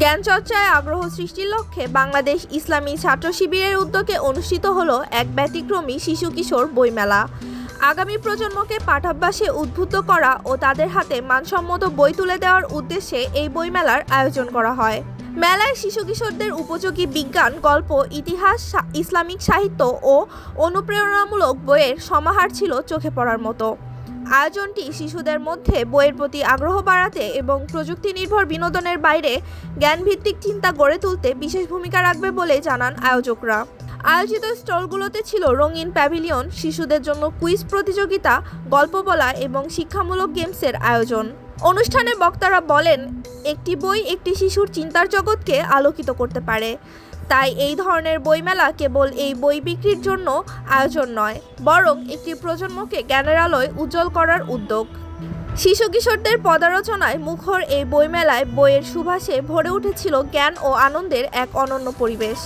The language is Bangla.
জ্ঞান চর্চায় আগ্রহ সৃষ্টির লক্ষ্যে বাংলাদেশ ইসলামী ছাত্র শিবিরের উদ্যোগে অনুষ্ঠিত হলো এক ব্যতিক্রমী শিশু কিশোর বইমেলা। আগামী প্রজন্মকে পাঠাভ্যাসে উদ্বুদ্ধ করা ও তাদের হাতে মানসম্মত বই তুলে দেওয়ার উদ্দেশ্যে এই বইমেলার আয়োজন করা হয়। মেলায় শিশু কিশোরদের উপযোগী বিজ্ঞান, গল্প, ইতিহাস ইসলামিক সাহিত্য ও অনুপ্রেরণামূলক বইয়ের সমাহার ছিল চোখে পড়ার মতো। আয়োজনটি শিশুদের মধ্যে বইয়ের প্রতি আগ্রহ বাড়াতে এবং প্রযুক্তি নির্ভর বিনোদনের বাইরে জ্ঞানভিত্তিক চিন্তা গড়ে তুলতে বিশেষ ভূমিকা রাখবে বলে জানান আয়োজকরা। আয়োজিত স্টলগুলোতে ছিল রঙিন প্যাভিলিয়ন, শিশুদের জন্য কুইজ প্রতিযোগিতা, গল্প বলা এবং শিক্ষামূলক গেমসের আয়োজন। অনুষ্ঠানে বক্তারা বলেন, একটি বই একটি শিশুর চিন্তার জগৎকে আলোকিত করতে পারে। তাই এই ধরনের বইমেলা কেবল এই বই বিক্রির জন্য আয়োজন নয়, বরং একটি প্রজন্মকে জ্ঞানের আলোয় উজ্জ্বল করার উদ্যোগ। শিশু কিশোরদের পদারচনায় মুখর এই বইমেলায় বইয়ের সুবাসে ভরে উঠেছিল জ্ঞান ও আনন্দের এক অনন্য পরিবেশ।